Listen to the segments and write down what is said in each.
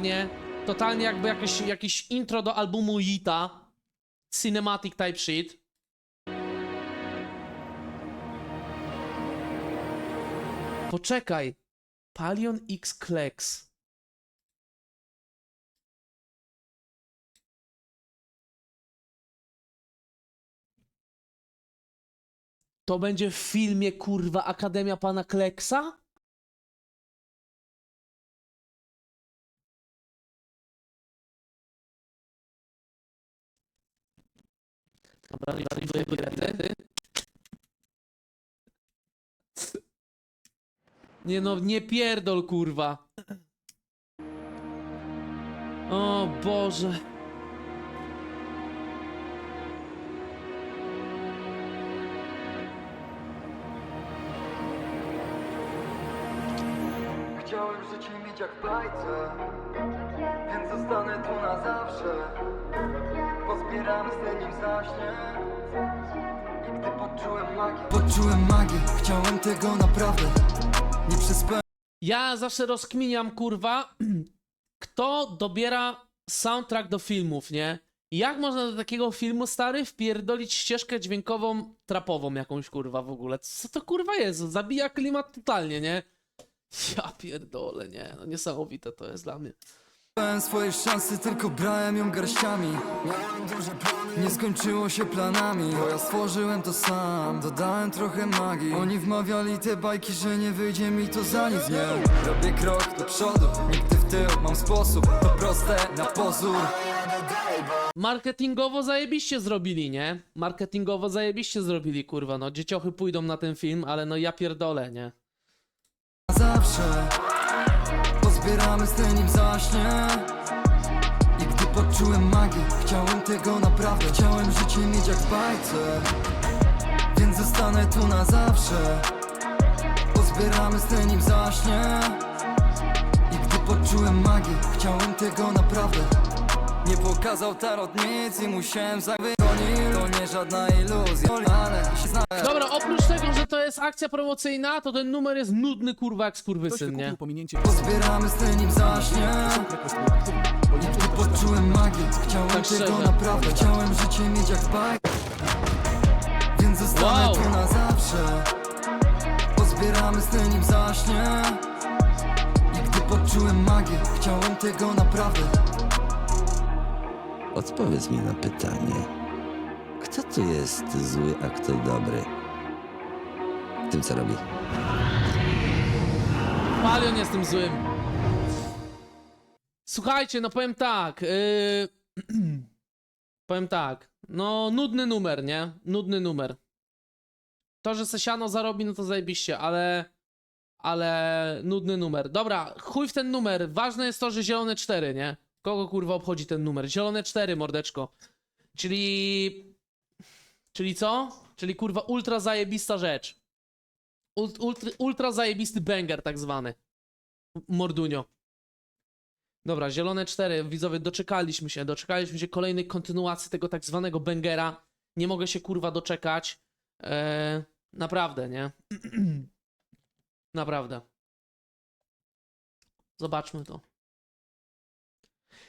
nie? Totalnie jakby jakieś, jakieś intro do albumu Yita. Cinematic type shit. Poczekaj. Palion X Klex. To będzie w filmie, kurwa, Akademia Pana Kleksa? Dobra, liczymy bilety. Nie no, nie pierdol, kurwa. O Boże. Chciałem życie mieć jak w bajce Więc zostanę tu na zawsze Pozbieram z nim zaśnie I gdy poczułem magię Poczułem magię, chciałem tego naprawdę Nie przespałem Ja zawsze rozkminiam, kurwa, kto dobiera soundtrack do filmów, nie? Jak można do takiego filmu, stary, wpierdolić ścieżkę dźwiękową, trapową jakąś, kurwa, w ogóle? Co to, kurwa, jest? Zabija klimat totalnie, nie? Ja pierdolę, nie? No niesamowite to jest dla mnie. swoje szanse, tylko brałem ją garściami Nie skończyło się planami Bo ja stworzyłem to sam, dodałem trochę magii Oni wmawiali te bajki, że nie wyjdzie mi to za nic, nie Robię krok do przodu, nigdy w tył Mam sposób, to proste na pozór Marketingowo zajebiście zrobili, nie? Marketingowo zajebiście zrobili, kurwa, no. Dzieciochy pójdą na ten film, ale no ja pierdolę, nie? Zawsze Pozbieramy z nim zaśnie. I gdy poczułem magię Chciałem tego naprawdę. Chciałem życie mieć jak w bajce. Więc zostanę tu na zawsze. Pozbieramy z nim zaśnie. I gdy poczułem magię Chciałem tego naprawdę. Nie pokazał tarot nic I musiałem zawyonić To nie żadna iluzja Ale się znałem Dobra, oprócz tego, że to jest akcja promocyjna, to ten numer jest nudny, kurwa, jak skurwysyn, nie? pominięcie Pozbieramy z nim zaśnie request był aktywny. Policzył Gdy poczułem magię, chciałem Tak tego szczerze. naprawdę Chciałem życie mieć jak bajk Więc zostanę Wow. tu na zawsze Pozbieramy z nim zaśnie I gdy poczułem magię, chciałem tego naprawdę Odpowiedz mi na pytanie. Kto tu jest zły, a kto dobry? W tym, co robi. Palion jestem złym. Słuchajcie, no powiem tak. Yy... powiem tak. No, nudny numer, nie? Nudny numer. To, że Sesiano zarobi, no to zajebiście, ale. Ale nudny numer. Dobra, chuj w ten numer. Ważne jest to, że zielone 4, nie? Kogo kurwa obchodzi ten numer? Zielone 4, mordeczko. Czyli. Czyli co? Czyli kurwa ultra zajebista rzecz. Ult, ultra, ultra zajebisty banger tak zwany. Mordunio. Dobra, zielone 4, widzowie, doczekaliśmy się, doczekaliśmy się kolejnej kontynuacji tego tak zwanego bangera. Nie mogę się kurwa doczekać. Eee, naprawdę, nie? naprawdę. Zobaczmy to.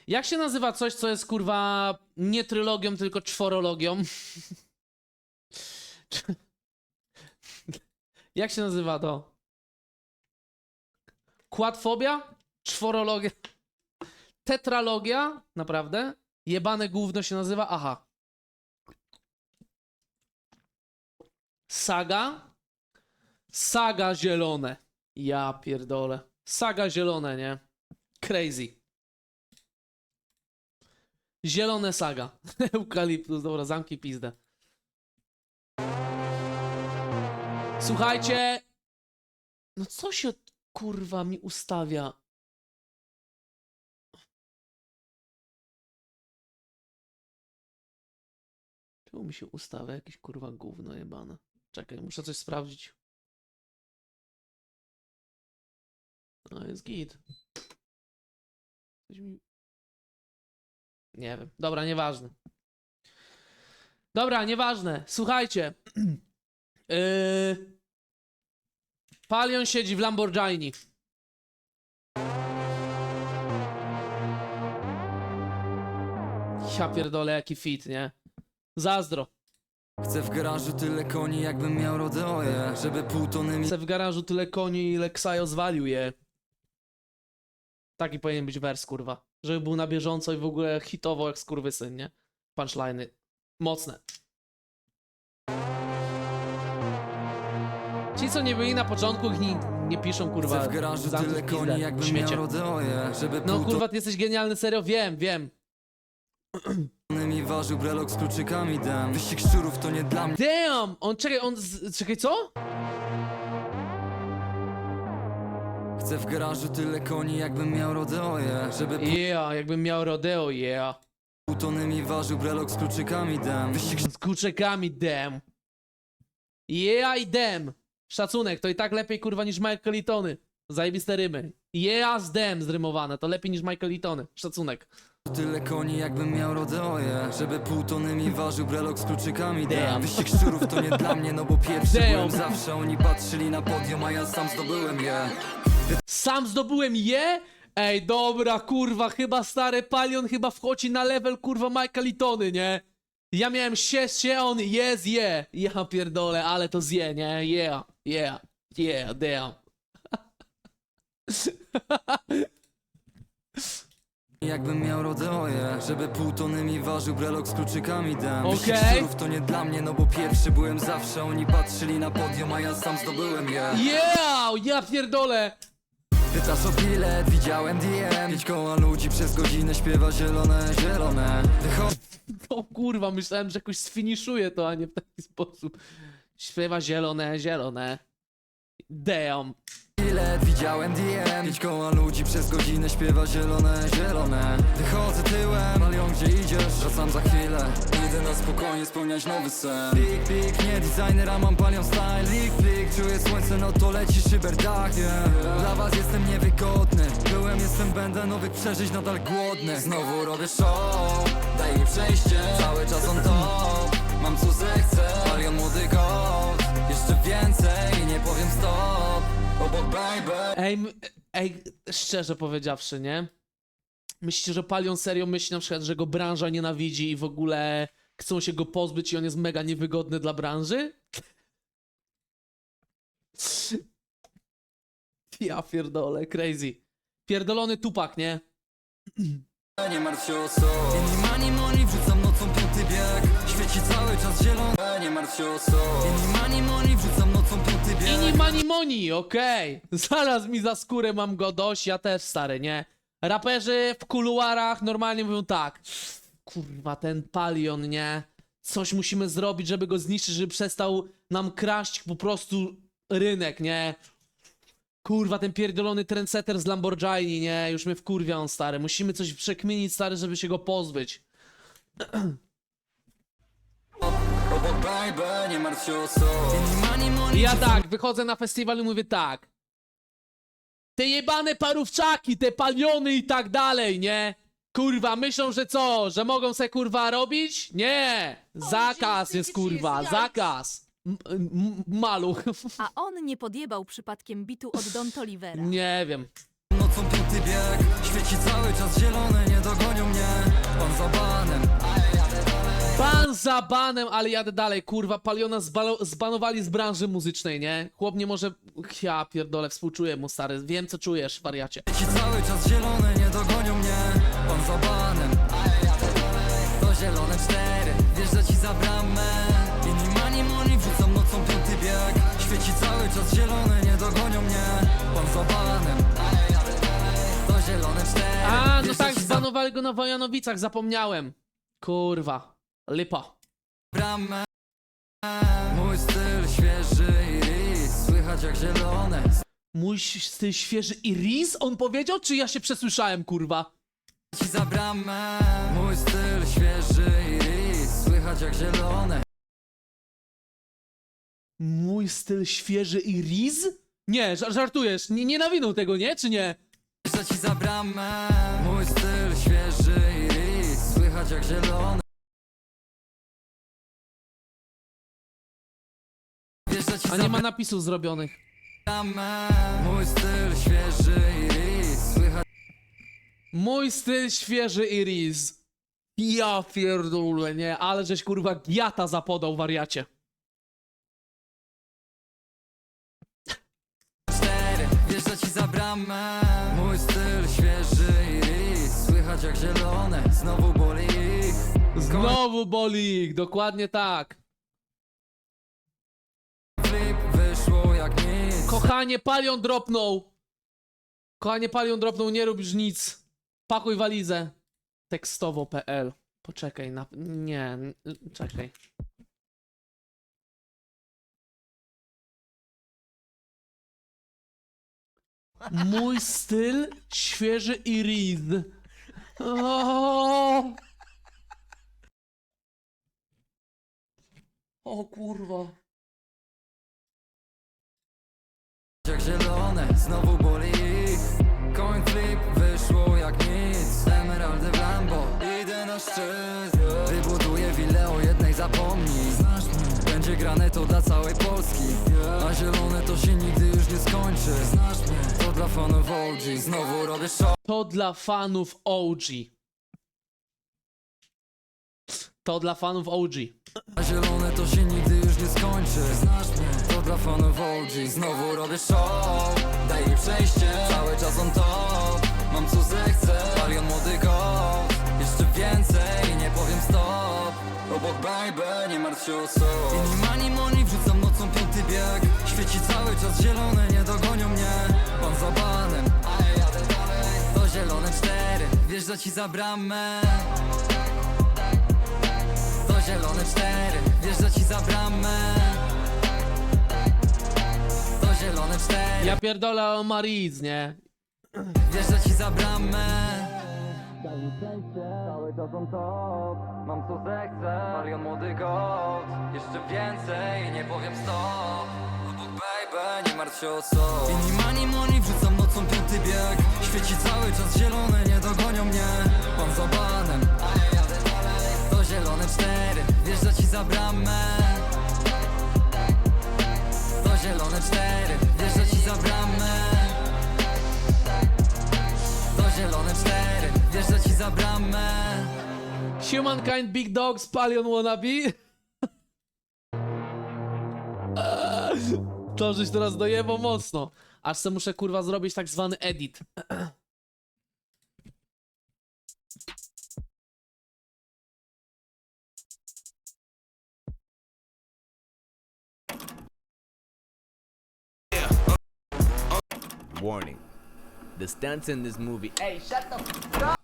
Jak się nazywa coś, co jest kurwa nie trylogią, tylko czworologią? Jak się nazywa to? Kładfobia? Czworologia? Tetralogia? Naprawdę? Jebane gówno się nazywa? Aha. Saga? Saga zielone. Ja pierdolę. Saga zielone, nie? Crazy. Zielone saga. Eukaliptus, dobra, zamki pizdę. Słuchajcie. No co się kurwa mi ustawia? Czemu mi się ustawia jakieś kurwa gówno jebane? Czekaj, muszę coś sprawdzić. No jest git. Coś mi... Nie wiem. Dobra, nieważne. Dobra, nieważne. Słuchajcie. Yy... Palion siedzi w Lamborghini. Ja pierdolę, jaki fit, nie? Zazdro. Chcę w garażu tyle koni, jakbym miał rodeoje Żeby pół tony mi... Chcę w garażu tyle koni, ile Ksajo zwalił je. Taki powinien być wers, kurwa. Żeby był na bieżąco i w ogóle hitowo jak skurwysyn, nie? Punchliny. Mocne. Ci, co nie byli na początku, nie, nie piszą, kurwa, Chcę w garażu tyle w pizdę, koni jakbym śmiecie. miał rodeoje Żeby No pół kurwa, ty jesteś genialny, serio, wiem, wiem. mi ważył brelok z kluczykami dam Wyścig szczurów to nie dla mnie Damn! On, czekaj, on, z, czekaj, co? Chcę w garażu tyle koni jakbym miał rodeoje Żeby pół Yeah, jakbym miał rodeo, yeah. tony mi ważył brelok z kluczykami dam Wyścig Z kurczakami, damn. Yeah i damn. Szacunek, to i tak lepiej kurwa niż Michael i Tony. Zajebiste rymy. Yeah z damn zrymowane, to lepiej niż Michael i Tony. Szacunek. Tyle koni jakbym miał rodeoje Żeby pół tony mi ważył brelok z kluczykami Damn. dam Wyścig szczurów to nie dla mnie, no bo pierwszy Damn. byłem zawsze Oni patrzyli na podium, a ja sam zdobyłem je Sam zdobyłem je? Ej, dobra, kurwa, chyba stary palion chyba wchodzi na level, kurwa, Michael i Tony, nie? Ja miałem sieść się, on je, zje. Ja pierdolę, ale to zje, nie? Yeah, yeah, yeah, damn. Jakbym miał rodeoje Żeby pół tony mi ważył brelok z kluczykami dam Okej. Szczurów to nie dla mnie, no bo pierwszy byłem zawsze Oni patrzyli na podium, a ja sam zdobyłem je Yeah, ja pierdolę. Pytasz o bilet, widziałem DM Pięć koła ludzi przez godzinę śpiewa zielone, zielone Wychodzę O kurwa, myślałem, że jakoś sfiniszuję to, a nie w taki sposób. Śpiewa zielone, zielone. Damn. bilet, widziałem DM Pięć koła ludzi przez godzinę śpiewa zielone, zielone Wychodzę tyłem, Malion gdzie idziesz? Wracam za chwilę Idę na spokojnie spełniać nowy sen Pik, pik, nie designer, a mam palion style Lik, plik, czuję słońce, no to leci szyberdach, yeah. Dla was jestem niewygodny Byłem, jestem, będę nowych przeżyć, nadal głodny Znowu robię show, daj mi przejście Cały czas on Ej, ej, szczerze powiedziawszy, nie? Myślicie, że Palion serio myśli na przykład, że go branża nienawidzi i w ogóle chcą się go pozbyć i on jest mega niewygodny dla branży? Ja pierdolę, crazy. Pierdolony tupak, nie? Nie martw się o co mani moni wrzucam nocą piąty bieg Świeci cały czas zielony Nie martw się o co Inni mani moni wrzucam nocą piąty bieg Ini mani moni, okej. Zaraz mi za skórę mam go dość, ja też stary, nie? Raperzy w kuluarach normalnie mówią tak. Kurwa, ten palion, nie? Coś musimy zrobić, żeby go zniszczyć, żeby przestał nam kraść po prostu rynek, nie? Kurwa, ten pierdolony trendsetter z Lamborghini, nie? Już mnie wkurwia on, stary. Musimy coś przekminić, stary, żeby się go pozbyć. Obok baby Nie martw się o co Inni mani moni I ja tak, wychodzę na festiwal i mówię tak. Te jebane parówczaki, te paliony i tak dalej, nie? Kurwa, myślą, że co? Że mogą se kurwa robić? Nie! Zakaz jest kurwa, zakaz! M- m- maluch. A on nie podjebał przypadkiem bitu od Don Tolivera. Nie wiem. nocą piąty bieg Świeci cały czas zielony Nie dogonią mnie Pan za banem Ban za banem, ale jadę dalej, kurwa, paliona zbalo- zbanowali z branży muzycznej, nie? Chłop nie może... Ja pierdolę, współczuję mu, stary. Wiem, co czujesz, wariacie. Świeci cały czas zielony Nie dogonią mnie Pan za banem To zielone cztery Wjeżdża ci za bramę Inni mani moni wrzucam nocą piąty bieg Świeci cały czas zielony Nie dogonią mnie Pan za banem To zielone cztery A, no Wjeżdża tak, ci za zbanowali go na Wojanowicach, zapomniałem. Kurwa. Lipa. bramę Mój styl świeży i ris Słychać jak zielone Mój styl świeży i Riz? On powiedział, czy ja się przesłyszałem, kurwa? ci za bramę Mój styl świeży i ris Słychać jak zielone Mój styl świeży i Riz? Nie, żar- żartujesz. Nie, nienawidzą tego, nie? Czy nie? Wjeżdża ci za bramę Mój styl świeży i ris Słychać jak zielone A nie ma napisów zrobionych. Mój styl świeży i ris Słychać Mój styl świeży i Riz. Ja pierdolę, nie, ale żeś kurwa giata zapodał, wariacie. cztery Wjeżdża ci za bramę Mój styl świeży i ris Słychać jak zielone, znowu boli ich Znowu boli ich, dokładnie tak. Kochanie, palion dropnął. Kochanie, palion dropnął, nie rób nic. Pakuj walizę. Tekstowo.pl. Poczekaj, na... nie, czekaj. Mój styl świeży i riz. O! o kurwa. Jak zielone, znowu boli. Ich Coin flip wyszło jak nic. Emeraldy w Lambo Idę na szczyt. Wybuduję willę o jednej zapomnij. Będzie grane to dla całej Polski. A zielone to się nigdy już nie skończy. To dla fanów OG Znowu robię show. To dla fanów OG. To dla fanów OG. A zielone to się nigdy już nie skończy Dla fanów OG Znowu robię show. Daj mi przejście Cały czas on top. Mam co zechcę Palion młody gold Jeszcze więcej Nie powiem stop. Obok baby Nie martw się o co. Inni mani moni Wrzucam nocą piąty bieg. Świeci cały czas zielone Nie dogonią mnie. Pan za banem A ja jadę dalej. To zielone cztery Wjeżdża ci za bramę Ja pierdolę o Mariz, nie? wjeżdża ci za bramę Cały czas on top, mam co zechcę Palion młody gold, jeszcze więcej, nie powiem stop. Obok baby, nie martw się o co. Inni mani moni, wrzucam nocą piąty bieg. Świeci cały czas zielone, nie dogonią mnie za bramę Humankind Big Dogs Palion Wannabe. To żeś teraz dojebał mocno. Aż se muszę kurwa zrobić tak zwany edit. Warning. The stunts in this movie. Hey,